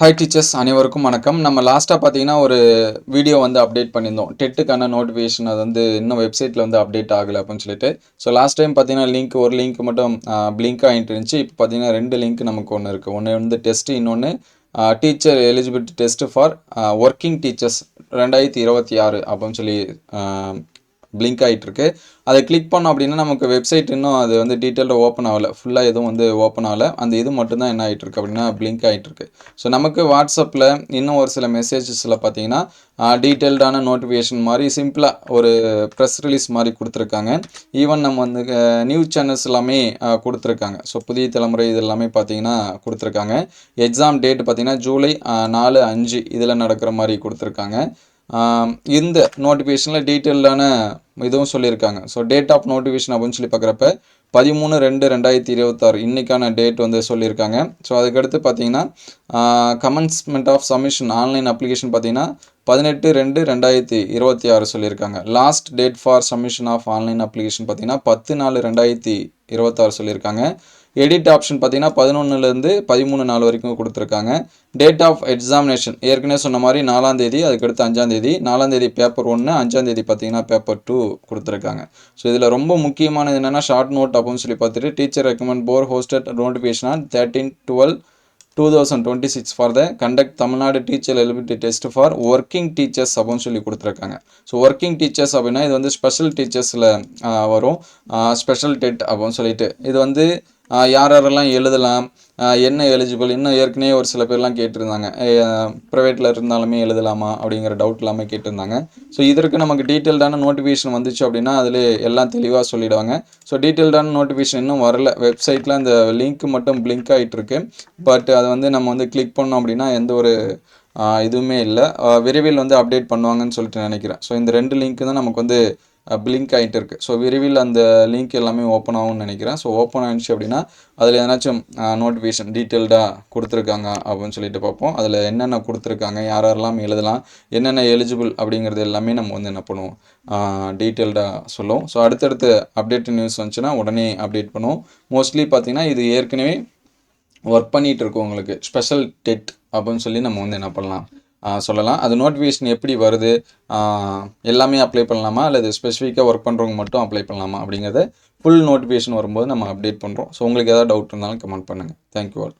Hi teachers அனைவருக்கும் வணக்கம். நம்ம லாஸ்ட்டாக பார்த்தீங்கன்னா ஒரு வீடியோ வந்து அப்டேட் பண்ணியிருந்தோம். டெட்டுக்கான நோட்டிஃபிகேஷன் அது வந்து இன்னும் வெப்சைட்டில் வந்து அப்டேட் ஆகலை அப்படின்னு சொல்லிட்டு. ஸோ லாஸ்ட் டைம் பார்த்தீங்கன்னா லிங்க் ஒரு லிங்க் மட்டும் பிளிங்க் ஆகிட்டு இருந்துச்சு. இப்போ பார்த்தீங்கன்னா ரெண்டு லிங்க் நமக்கு ஒன்று இருக்குது ஒன்று வந்து டெஸ்ட்டு இன்னொன்று teacher eligibility test for working teachers ரெண்டாயிரத்தி இருபத்தி ஆறு அப்படின்னு சொல்லி பிளிங்க் ஆகிட்டுருக்கு அதை கிளிக் பண்ணோம் அப்படின்னா நமக்கு வெப்சைட் இன்னும் அது வந்து டீட்டெயிலாக ஓப்பன் ஆகலை. ஃபுல்லாக எதுவும் வந்து ஓப்பன் ஆகலை. அந்த இது மட்டும்தான் என்ன ஆகிட்டு இருக்கு அப்படின்னா பிளிங்க் ஆகிட்டுருக்கு ஸோ நமக்கு வாட்ஸ்அப்பில் இன்னும் ஒரு சில மெசேஜஸில் பார்த்தீங்கன்னா டீட்டெயில்டான நோட்டிஃபிகேஷன் மாதிரி சிம்பிளாக ஒரு ப்ரெஸ் ரிலீஸ் மாதிரி கொடுத்துருக்காங்க. ஈவன் நம்ம வந்து நியூஸ் சேனல்ஸ் எல்லாமே கொடுத்துருக்காங்க. ஸோ புதிய தலைமுறை இது எல்லாமே பார்த்தீங்கன்னா கொடுத்துருக்காங்க. எக்ஸாம் டேட் பார்த்தீங்கன்னா ஜூலை நாலு அஞ்சு இதில் நடக்கிற மாதிரி கொடுத்துருக்காங்க. இந்த நோட்டிஃபிகேஷனில் டீட்டெயில்டான இதுவும் சொல்லியிருக்காங்க. ஸோ டேட் ஆஃப் நோட்டிஃபிகேஷன் அப்படின்னு சொல்லி பார்க்குறப்ப பதிமூணு ரெண்டு ரெண்டாயிரத்தி இருபத்தாறு இன்றைக்கான டேட் வந்து சொல்லியிருக்காங்க. ஸோ அதுக்கடுத்து பார்த்தீங்கன்னா commencement of submission online application பார்த்தீங்கன்னா பதினெட்டு ரெண்டு ரெண்டாயிரத்தி இருபத்தி ஆறு சொல்லியிருக்காங்க. Last date for submission of online application பார்த்தீங்கன்னா பத்து நாலு ரெண்டாயிரத்தி இருபத்தாறு சொல்லியிருக்காங்க. எடிட் ஆப்ஷன் பார்த்தீங்கன்னா பதினொன்றுலேருந்து பதிமூணு நாள் வரைக்கும் கொடுத்துருக்காங்க. டேட் ஆஃப் எக்ஸாமினேஷன் ஏற்கனவே சொன்ன மாதிரி நாலாம் தேதி அதுக்கடுத்து அஞ்சாம் தேதி. நாலாம் தேதி பேப்பர் ஒன்று அஞ்சாம் தேதி பார்த்தீங்கன்னா பேப்பர் டூ கொடுத்துருக்காங்க. ஸோ இதில் ரொம்ப முக்கியமானது என்னென்னா ஷார்ட் நோட் அப்படின்னு சொல்லி பார்த்துட்டு teacher recommend for hosted notification on thirteen twelve two thousand twenty six for the conduct Tamil Nadu teacher eligibility test for working teachers அப்படின்னு சொல்லி கொடுத்துருக்காங்க. ஸோ ஒர்க்கிங் டீச்சர்ஸ் அப்படின்னா இது வந்து ஸ்பெஷல் டீச்சர்ஸில் வரும். ஸ்பெஷல் டெட் அப்படின்னு சொல்லிட்டு. இது வந்து யார் யாரெல்லாம் எழுதலாம் என்ன எலிஜிபிள் இன்னும் ஏற்கனவே ஒரு சில பேர்லாம் கேட்டிருந்தாங்க. ப்ரைவேட்டில் இருந்தாலுமே எழுதலாமா அப்படிங்கிற டவுட் இல்லாமல் கேட்டிருந்தாங்க. ஸோ இதற்கு நமக்கு டீட்டெயில்டான நோட்டிஃபிகேஷன் வந்துச்சு அப்படின்னா அதில் எல்லாம் தெளிவாக சொல்லிடுவாங்க. ஸோ டீட்டெயில்டான நோட்டிஃபிகேஷன் இன்னும் வரல. வெப்சைட்டில் அந்த லிங்க் மட்டும் பிளிங்க் ஆகிட்டுருக்கு பட் அதை வந்து நம்ம வந்து கிளிக் பண்ணோம் அப்படின்னா எந்த ஒரு இதுவுமே இல்லை. விரைவில் வந்து அப்டேட் பண்ணுவாங்கன்னு சொல்லிட்டு நினைக்கிறேன். ஸோ இந்த ரெண்டு லிங்க்கு தான் நமக்கு வந்து பிளிங்க் ஆகிட்டு இருக்குது ஸோ விரைவில் அந்த லிங்க் எல்லாமே ஓப்பன் ஆகும்னு நினைக்கிறேன். ஸோ ஓப்பன் ஆயிடுச்சு அப்படின்னா அதில் எதனாச்சும் நோட்டிஃபிகேஷன் டீட்டெயில்டாக கொடுத்துருக்காங்க அப்படின்னு சொல்லிட்டு பார்ப்போம். அதில் என்னென்ன கொடுத்துருக்காங்க யார் யாரெல்லாம் எழுதலாம் என்னென்ன எலிஜிபிள் அப்படிங்கிறது எல்லாமே நம்ம வந்து என்ன பண்ணுவோம். டீட்டெயில்டாக சொல்லுவோம். ஸோ அடுத்தடுத்து அப்டேட் நியூஸ் வந்துச்சுன்னா உடனே அப்டேட் பண்ணுவோம். மோஸ்ட்லி பார்த்தீங்கன்னா இது ஏற்கனவே ஒர்க் பண்ணிகிட்டு இருக்கோம் உங்களுக்கு ஸ்பெஷல் டெட் அப்படின்னு சொல்லி நம்ம வந்து என்ன பண்ணலாம். சொல்லலாம். அது நோட்டிஃபிகேஷன் எப்படி வருது? எல்லாமே அப்ளை பண்ணலாமா? அல்லது ஸ்பெசிஃபிக்காக ஒர்க் பண்ணுறவங்க மட்டும் அப்ளை பண்ணலாமா? அப்படிங்கிறத ஃபுல் நோட்டிஃபிகேஷன் வரும்போது நம்ம அப்டேட் பண்ணுறோம் ஸோ உங்களுக்கு ஏதாவது டவுட் இருந்தாலும் கமெண்ட் பண்ணுங்கள் தேங்க்யூ ஆல்